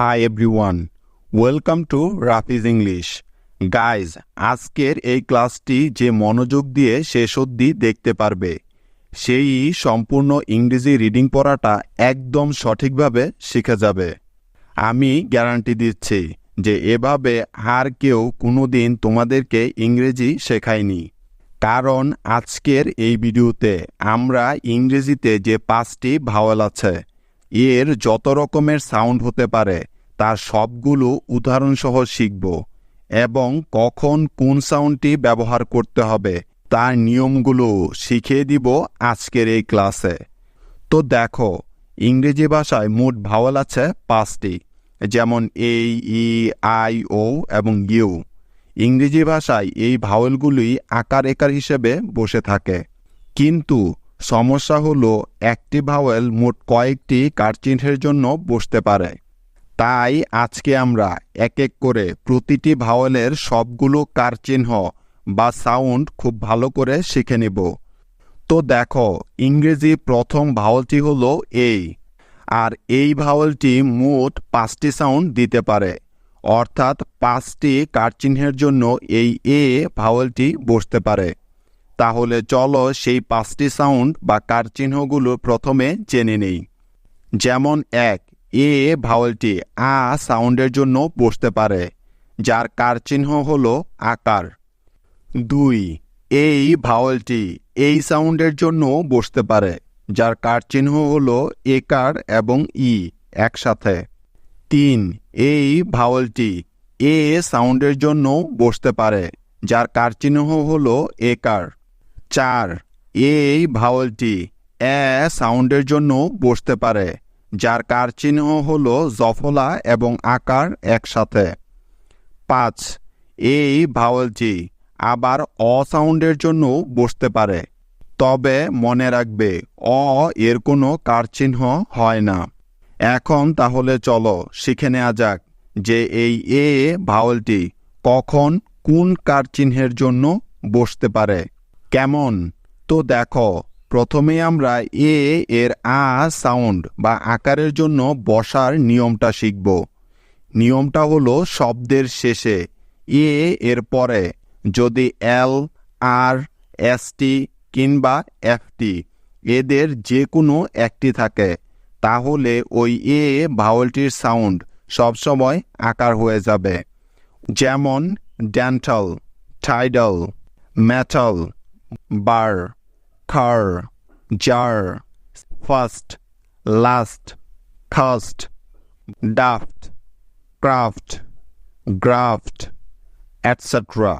Hi everyone welcome to Rafiz English guys আজকের এই ক্লাসটি যে মনোযোগ দিয়ে শেষ অবধি দেখতে পারবে, সেই সম্পূর্ণ ইংরেজি রিডিং পড়াটা একদম সঠিকভাবে শিখে যাবে। আমি গ্যারান্টি দিচ্ছি যে এভাবে আর কেউ কোনোদিন তোমাদেরকে ইংরেজি শেখায়নি। কারণ আজকের এই ভিডিওতে আমরা ইংরেজিতে যে পাঁচটি ভাওয়াল আছে এর যত রকমের সাউন্ড হতে পারে, তার সবগুলো উদাহরণসহ শিখব এবং কখন কোন সাউন্ডটি ব্যবহার করতে হবে, তার নিয়মগুলো শিখিয়ে দিব আজকের এই ক্লাসে। তো দেখো, ইংরেজি ভাষায় মোট ভাওয়াল আছে পাঁচটি, যেমন এ ই, আই, ও এবং ইউ। ইংরেজি ভাষায় এই ভাওয়েলগুলি আকার একার হিসেবে বসে থাকে। কিন্তু সমস্যা হলো একটি ভাওয়েল মোট কয়েকটি কারচিহ্নের জন্য বসতে পারে। তাই আজকে আমরা এক এক করে প্রতিটি ভাওয়েলের সবগুলো কারচিহ্ন বা সাউন্ড খুব ভালো করে শিখে নেব। তো দেখো, ইংরেজি প্রথম ভাওয়েলটি হলো এই আর এই ভাওয়েলটি মোট পাঁচটি সাউন্ড দিতে পারে। অর্থাৎ পাঁচটি কারচিহ্নের জন্য এই এ ভাওয়েলটি বসতে পারে। তাহলে চলো সেই পাঁচটি সাউন্ড বা কারচিহ্নগুলো প্রথমে জেনে নেই। যেমন এক, এ ভাওয়েলটি আ সাউন্ডের জন্য বসতে পারে, যার কারচিহ্ন হল আকার। দুই, এই ভাওয়েলটি এই সাউন্ডের জন্য বসতে পারে, যার কারচিহ্ন হল একার এবং ই, একসাথে। তিন, এই ভাওয়েলটি এ সাউন্ডের জন্য বসতে পারে, যার কারচিহ্ন হল একার। চার। এই ভাওয়েলটি এ সাউন্ডের জন্য বসতে পারে, যার কারচিহ্ন হল জফলা এবং আকার একসাথে। পাঁচ। এই ভাওয়েলটি আবার অ সাউন্ডের জন্য বসতে পারে, তবে মনে রাখবে অ এর কোনো কারচিহ্ন হয় না। এখন তাহলে চলো শিখে নেওয়া যাক যে এই এ ভাওয়েলটি কখন কোন কারচিহ্নের জন্য বসতে পারে। কেমন? তো দেখো, প্রথমে আমরা এ এর আ সাউন্ড বা আকারের জন্য বসার নিয়মটা শিখব। নিয়মটা হলো শব্দের শেষে, এ এর পরে, যদি এল, আর, এসটি কিংবা এফটি এদের যে কোনো একটি থাকে, তাহলে ওই এ ভাওয়েলটির সাউন্ড সবসময় আকার হয়ে যাবে। যেমন ড্যান্টাল tidal, metal bar, car jar fast last cast daft craft graft etcetera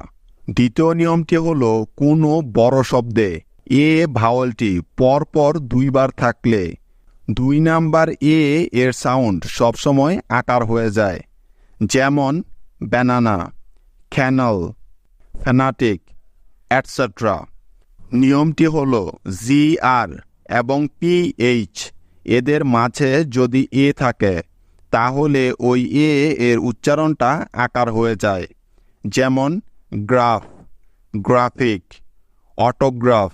দ্বিতীয় নিয়মটি হলো কোনো বড় শব্দে এ ভাওয়েলটি পরপর দুইবার থাকলে দুই নাম্বার এ এর সাউন্ড সবসময় আকার হয়ে যায়। যেমন ব্যানানা খ্যানল ফ্যানাটিক অ্যাটসেট্রা নিয়মটি হল জি আর এবং পিএইচ। এদের মাঝে যদি এ থাকে, তাহলে ওই এ এর উচ্চারণটা আকার হয়ে যায়। যেমন, গ্রাফ, গ্রাফিক, অটোগ্রাফ।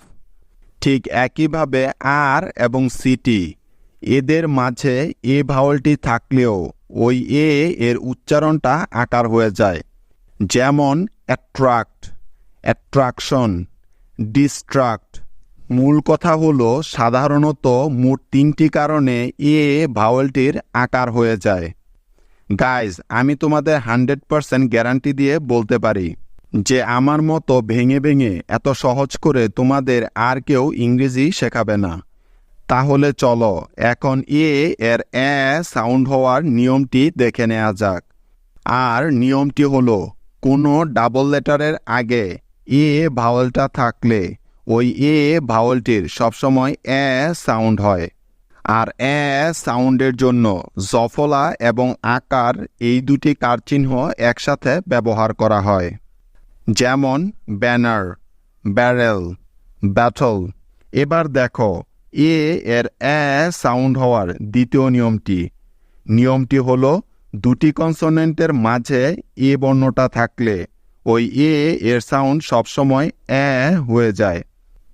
ঠিক একইভাবে আর এবং সিটি। এদের মাঝে এ ভাওয়ালটি থাকলেও ওই এ এর উচ্চারণটা আকার হয়ে যায়। যেমন, অ্যাট্রাক্ট, অ্যাট্রাকশন। ডিস্ট্রাক্ট মূল কথা হলো, সাধারণত মোট তিনটি কারণে এ ভাওয়েলটির আকার হয়ে যায়। গাইজ আমি তোমাদের হান্ড্রেড পারসেন্ট গ্যারান্টি দিয়ে বলতে পারি যে আমার মতো ভেঙে ভেঙে এত সহজ করে তোমাদের আর কেউ ইংরেজি শেখাবে না। তাহলে চলো, এখন এ এর এ সাউন্ড হওয়ার নিয়মটি দেখে নেওয়া যাক। আর নিয়মটি হলো, কোনো ডাবল লেটারের আগে এ ভাওয়েলটা থাকলে ওই এ ভাওয়েলটির সবসময় এ সাউন্ড হয়। আর এ সাউন্ডের জন্য জফলা এবং আকার এই দুটি কারচিহ্ন একসাথে ব্যবহার করা হয়। যেমন ব্যানার, ব্যারেল ব্যাটল এবার দেখো, এ এর এ সাউন্ড হওয়ার দ্বিতীয় নিয়মটি। নিয়মটি হলো দুটি কনসোনেন্টের মাঝে এ বর্ণটা থাকলে ওই এ এর সাউন্ড সবসময় এ হয়ে যায়।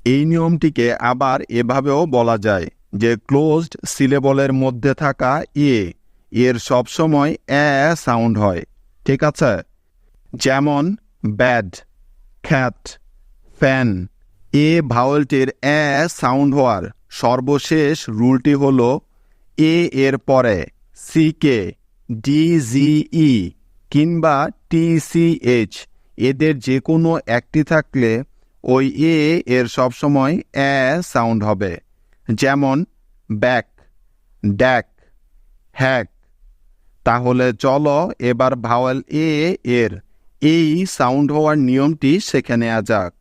এই নিয়মটিকে আবার এভাবেও বলা যায় যে ক্লোজড সিলেবলের মধ্যে থাকা এ, এর সবসময় এ সাউন্ড হয়। ঠিক আছে? যেমন ব্যাড খ্যাট ফ্যান এ ভাওয়েলটির এ সাউন্ড হওয়ার সর্বশেষ রুলটি হল এ এর পরে সি সিকে ডিজিই কিংবা টিসিএইচ এদের যে কোনো একটি থাকলে ওই এ এর সবসময় এ সাউন্ড হবে। যেমন, ব্যাক, ড্যাক, হ্যাক। তাহলে চলো এবার ভাওয়েল এ এর এই সাউন্ড হওয়ার নিয়মটি শেখে নেওয়া যাক।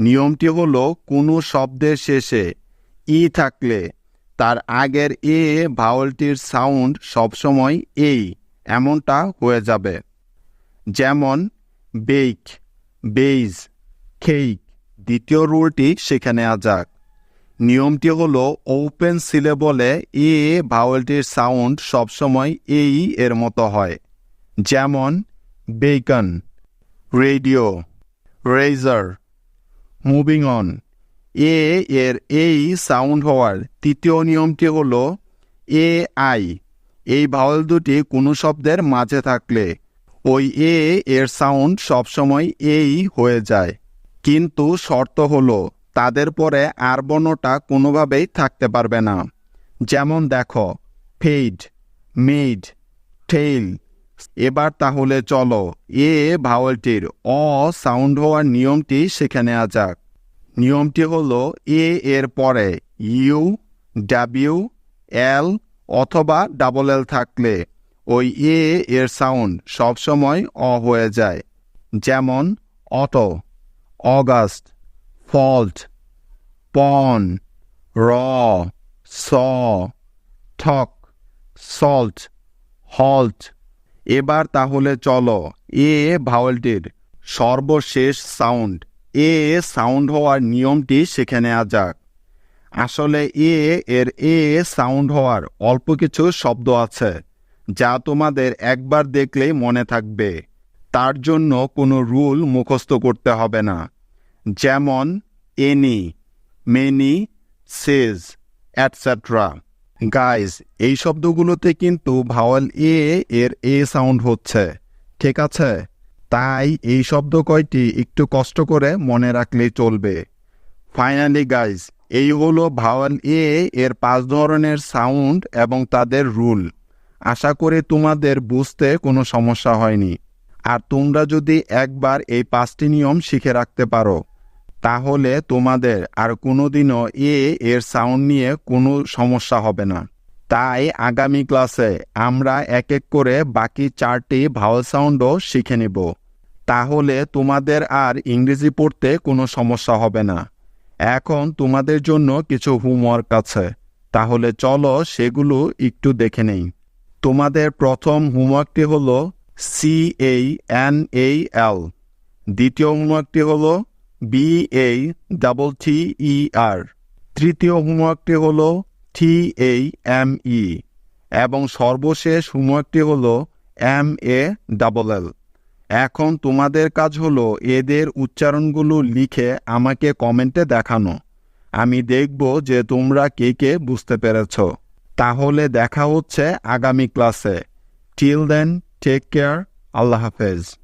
নিয়মটি হলো, কোনো শব্দের শেষে ই থাকলে তার আগের এ ভাওয়েলটির সাউন্ড সবসময় এই, এমনটা হয়ে যাবে। যেমন বেক বেইজ খেইক দ্বিতীয় রুলটি সেখানে নেওয়া যাক। নিয়মটি হল ওপেন সিলেবলে এ ভাওয়েলটির সাউন্ড সবসময় এই এর মতো হয়। যেমন bacon radio razor moving on A এর এই সাউন্ড হওয়ার তৃতীয় নিয়মটি হল এ আই এই ভাওয়েল দুটি কোনো শব্দের মাঝে থাকলে ওই এ এর সাউন্ড সবসময় এই হয়ে যায়। কিন্তু শর্ত হলো, তাদের পরে আর বর্ণটা কোনোভাবেই থাকতে পারবে না। যেমন দেখো ফেড মেড ঠেইল এবার তাহলে চলো, এ ভাওয়েলটির অ সাউন্ড হওয়ার নিয়মটি শিখে নেওয়া যাক। নিয়মটি হলো, এ এর পরে ইউ, ডাব্লিউ, এল অথবা ডাবল এল থাকলে। ওই এ এর সাউন্ড সবসময় অ হয়ে যায়। যেমন, অটো, অগাস্ট, ফল্ট, পন, র, স, ঠক, সল্ট, হল্ট। এবার তাহলে চলো, এ ভাওয়েলটির সর্বশেষ সাউন্ড। এ সাউন্ড হওয়ার নিয়মটি শিখে নেওয়া যাক। আসলে এ এর এ সাউন্ড হওয়ার অল্প কিছু শব্দ আছে। যা তোমাদের একবার দেখলেই মনে থাকবে। তার জন্য কোনো রুল মুখস্থ করতে হবে না। যেমন any many says etcetera guys এই শব্দগুলোতে কিন্তু ভাওয়াল এ এর এ সাউন্ড হচ্ছে। ঠিক আছে? তাই এই শব্দ কয়টি একটু কষ্ট করে মনে রাখলেই চলবে। ফাইনালি গাইজ এই হলো ভাওয়াল এ এর পাঁচ ধরনের সাউন্ড এবং তাদের রুল আশা করে তোমাদের বুঝতে কোনো সমস্যা হয়নি। আর তোমরা যদি একবার এই পাঁচটি নিয়ম শিখে রাখতে পারো, তাহলে তোমাদের আর কোনোদিনও এ এর সাউন্ড নিয়ে কোনো সমস্যা হবে না। তাই আগামী ক্লাসে আমরা এক এক করে বাকি চারটি ভাওয়াল সাউন্ডও শিখে নেব। তাহলে তোমাদের আর ইংরেজি পড়তে কোনো সমস্যা হবে না। এখন তোমাদের জন্য কিছু হোমওয়ার্ক আছে। তাহলে চলো সেগুলো একটু দেখে নেই। তোমাদের প্রথম হোমওয়ার্কটি হল সি এই এন এই এল দ্বিতীয় হোমওয়ার্কটি হল বি এই ডাবল টি ই আর তৃতীয় হোমওয়ার্কটি হল টি এই এম ই এবং সর্বশেষ হোমওয়ার্কটি হল এম এ ডাবল এল এখন তোমাদের কাজ হলো এদের উচ্চারণগুলো লিখে আমাকে কমেন্টে দেখানো। আমি দেখব যে তোমরা কে কে বুঝতে পেরেছ। তাহলে দেখা হচ্ছে আগামী ক্লাসে। টিল দেন টেক কেয়ার আল্লাহ হাফেজ।